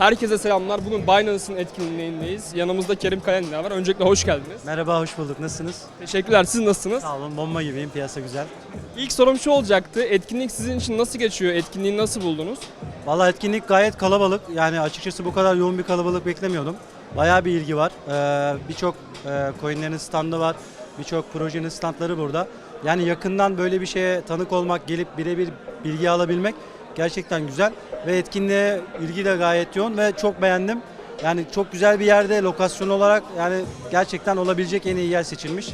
Herkese selamlar. Bugün Binance'ın etkinliğindeyiz. Yanımızda Kerim Kalender var. Öncelikle hoş geldiniz. Merhaba, hoş bulduk. Nasılsınız? Teşekkürler. Siz nasılsınız? Sağ olun, bomba gibiyim. Piyasa güzel. İlk sorum şu olacaktı. Etkinlik sizin için nasıl geçiyor? Etkinliği nasıl buldunuz? Valla etkinlik gayet kalabalık. Yani açıkçası bu kadar yoğun bir kalabalık beklemiyordum. Bayağı bir ilgi var. Ee, birçok e, coinlerin standı var. Birçok projenin standları burada. Yani yakından böyle bir şeye tanık olmak, gelip birebir bilgi alabilmek gerçekten güzel. Ve etkinliğe ilgi de gayet yoğun ve çok beğendim. Yani çok güzel bir yerde lokasyon olarak yani gerçekten olabilecek en iyi yer seçilmiş.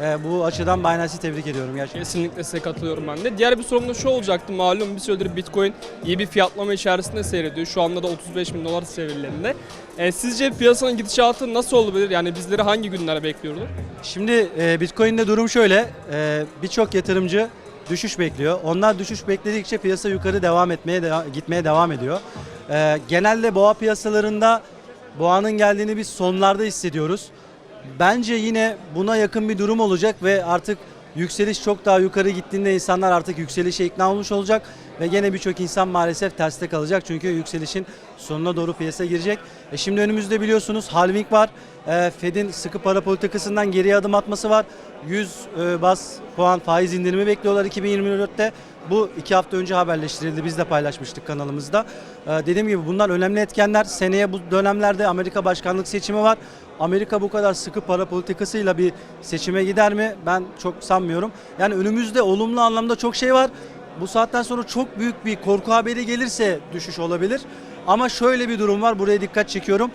Ee, bu açıdan Binance'i tebrik ediyorum gerçekten. Kesinlikle size katılıyorum ben de. Diğer bir sorum da şu olacaktı. Malum bir süredir Bitcoin iyi bir fiyatlama içerisinde seyrediyor. Şu anda da 35 bin dolar seviyelerinde. E, sizce piyasanın gidişatı nasıl olabilir? Yani bizleri hangi günler bekliyordur? Şimdi e, Bitcoin'de durum şöyle. E, Birçok yatırımcı düşüş bekliyor. Onlar düşüş bekledikçe piyasa yukarı devam etmeye deva- gitmeye devam ediyor. E, genelde boğa piyasalarında boğanın geldiğini biz sonlarda hissediyoruz. Bence yine buna yakın bir durum olacak ve artık yükseliş çok daha yukarı gittiğinde insanlar artık yükselişe ikna olmuş olacak ve gene birçok insan maalesef terste kalacak çünkü yükselişin sonuna doğru piyasa girecek. E şimdi önümüzde biliyorsunuz halving var. E, Fed'in sıkı para politikasından geriye adım atması var. 100 e, bas puan faiz indirimi bekliyorlar 2024'te. Bu iki hafta önce haberleştirildi. Biz de paylaşmıştık kanalımızda. E, dediğim gibi bunlar önemli etkenler. Seneye bu dönemlerde Amerika başkanlık seçimi var. Amerika bu kadar sıkı para politikasıyla bir seçime gider mi? Ben çok sanmıyorum. Yani önümüzde olumlu anlamda çok şey var. Bu saatten sonra çok büyük bir korku haberi gelirse düşüş olabilir. Ama şöyle bir durum var. Buraya dikkat çekiyorum.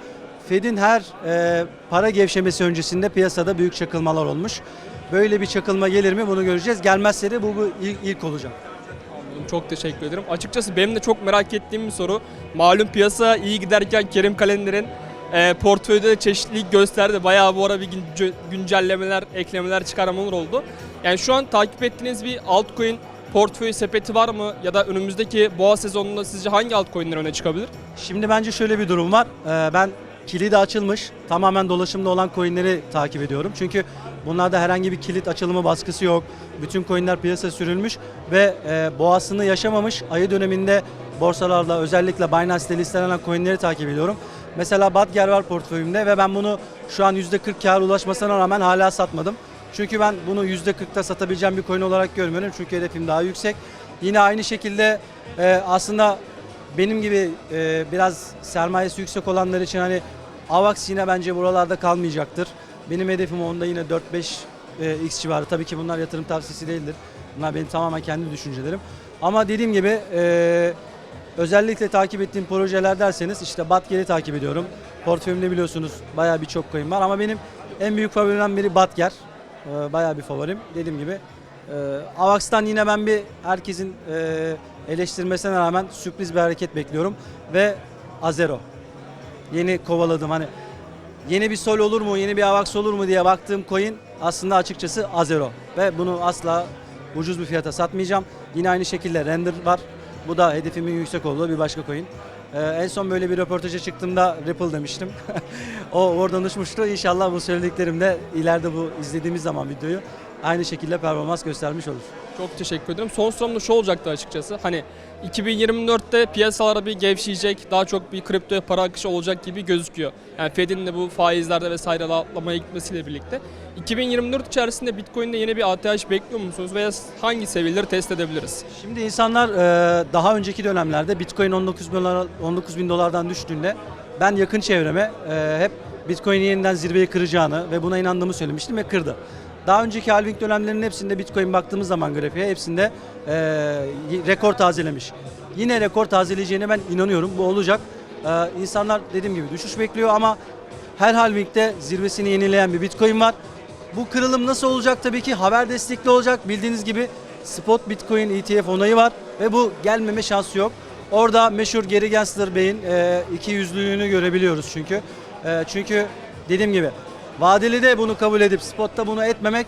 Fed'in her e, para gevşemesi öncesinde piyasada büyük çakılmalar olmuş. Böyle bir çakılma gelir mi bunu göreceğiz. Gelmezse de bu, bu ilk, ilk olacak. Anladım. Çok teşekkür ederim. Açıkçası benim de çok merak ettiğim bir soru. Malum piyasa iyi giderken Kerim Kalender'in e, portföyde de çeşitlilik gösterdi. Bayağı bu ara bir günce- güncellemeler, eklemeler, çıkarmalar oldu. Yani şu an takip ettiğiniz bir altcoin portföy sepeti var mı? Ya da önümüzdeki boğa sezonunda sizce hangi altcoin'ler öne çıkabilir? Şimdi bence şöyle bir durum var. Ee, ben kilidi açılmış, tamamen dolaşımda olan coinleri takip ediyorum. Çünkü bunlarda herhangi bir kilit açılımı baskısı yok. Bütün coinler piyasa sürülmüş ve e, boğasını yaşamamış ayı döneminde borsalarda özellikle Binance'de listelenen coinleri takip ediyorum. Mesela Badger var portföyümde ve ben bunu şu an %40 kar ulaşmasına rağmen hala satmadım. Çünkü ben bunu %40'ta satabileceğim bir coin olarak görmüyorum. Çünkü hedefim daha yüksek. Yine aynı şekilde e, aslında benim gibi e, biraz sermayesi yüksek olanlar için hani AVAX yine bence buralarda kalmayacaktır. Benim hedefim onda yine 4-5 e, x civarı. Tabii ki bunlar yatırım tavsiyesi değildir. Bunlar benim tamamen kendi düşüncelerim. Ama dediğim gibi e, özellikle takip ettiğim projeler derseniz işte Batger'i takip ediyorum. Portföyümde biliyorsunuz bayağı birçok coin var ama benim en büyük favorimden biri Batger. E, bayağı bir favorim. Dediğim gibi e, Avax'tan yine ben bir herkesin e, eleştirmesine rağmen sürpriz bir hareket bekliyorum ve Azero. Yeni kovaladım hani yeni bir Sol olur mu, yeni bir Avax olur mu diye baktığım coin aslında açıkçası Azero ve bunu asla ucuz bir fiyata satmayacağım. Yine aynı şekilde Render var. Bu da hedefimin yüksek olduğu bir başka coin. Ee, en son böyle bir röportaja çıktığımda Ripple demiştim. o oradan uçmuştu. İnşallah bu söylediklerimde ileride bu izlediğimiz zaman videoyu aynı şekilde performans göstermiş olur. Çok teşekkür ederim. Son sorum da şu olacaktı açıkçası. Hani 2024'te piyasalara bir gevşeyecek, daha çok bir kriptoya para akışı olacak gibi gözüküyor. Yani Fed'in de bu faizlerde vesaire rahatlamaya gitmesiyle birlikte. 2024 içerisinde Bitcoin'de yeni bir ATH bekliyor musunuz veya hangi seviyeleri test edebiliriz? Şimdi insanlar e, daha önceki dönemlerde Bitcoin 19 bin, dolar, 19 bin dolardan düştüğünde ben yakın çevreme e, hep Bitcoin'i yeniden zirveyi kıracağını ve buna inandığımı söylemiştim ve kırdı. Daha önceki halving dönemlerinin hepsinde Bitcoin baktığımız zaman grafiğe hepsinde e, rekor tazelemiş. Yine rekor tazeleyeceğine ben inanıyorum. Bu olacak. E, insanlar dediğim gibi düşüş bekliyor ama her halvingde zirvesini yenileyen bir Bitcoin var. Bu kırılım nasıl olacak tabii ki haber destekli olacak. Bildiğiniz gibi Spot Bitcoin ETF onayı var ve bu gelmeme şansı yok. Orada meşhur Gary Gensler Bey'in e, iki yüzlülüğünü görebiliyoruz çünkü. E, çünkü dediğim gibi vadeli de bunu kabul edip spotta bunu etmemek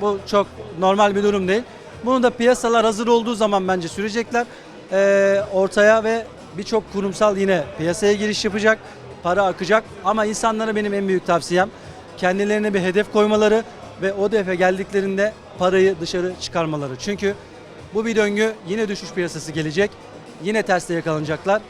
bu çok normal bir durum değil. Bunu da piyasalar hazır olduğu zaman bence sürecekler e, ortaya ve birçok kurumsal yine piyasaya giriş yapacak, para akacak. Ama insanlara benim en büyük tavsiyem kendilerine bir hedef koymaları ve o hedefe geldiklerinde parayı dışarı çıkarmaları. Çünkü bu bir döngü yine düşüş piyasası gelecek, yine terste yakalanacaklar.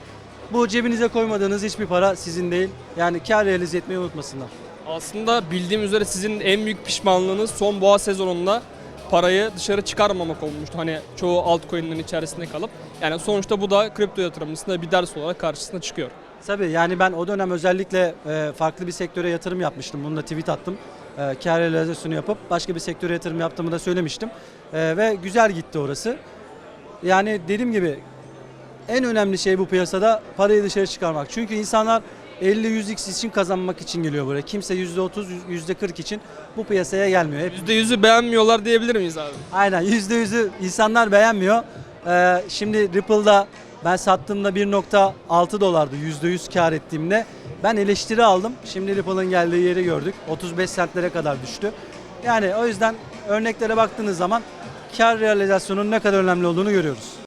Bu cebinize koymadığınız hiçbir para sizin değil. Yani kar realize etmeyi unutmasınlar. Aslında bildiğim üzere sizin en büyük pişmanlığınız son boğa sezonunda parayı dışarı çıkarmamak olmuştu. Hani çoğu altcoin'lerin içerisinde kalıp. Yani sonuçta bu da kripto yatırımcısında bir ders olarak karşısına çıkıyor. Tabii yani ben o dönem özellikle e, farklı bir sektöre yatırım yapmıştım. Bunu da tweet attım. E, kar realizasyonu yapıp başka bir sektöre yatırım yaptığımı da söylemiştim. E, ve güzel gitti orası. Yani dediğim gibi en önemli şey bu piyasada parayı dışarı çıkarmak. Çünkü insanlar 50-100x için kazanmak için geliyor buraya. Kimse %30, %40 için bu piyasaya gelmiyor. Hep %100'ü beğenmiyorlar diyebilir miyiz abi? Aynen %100'ü insanlar beğenmiyor. Ee, şimdi Ripple'da ben sattığımda 1.6 dolardı %100 kar ettiğimde. Ben eleştiri aldım. Şimdi Ripple'ın geldiği yeri gördük. 35 sentlere kadar düştü. Yani o yüzden örneklere baktığınız zaman kar realizasyonunun ne kadar önemli olduğunu görüyoruz.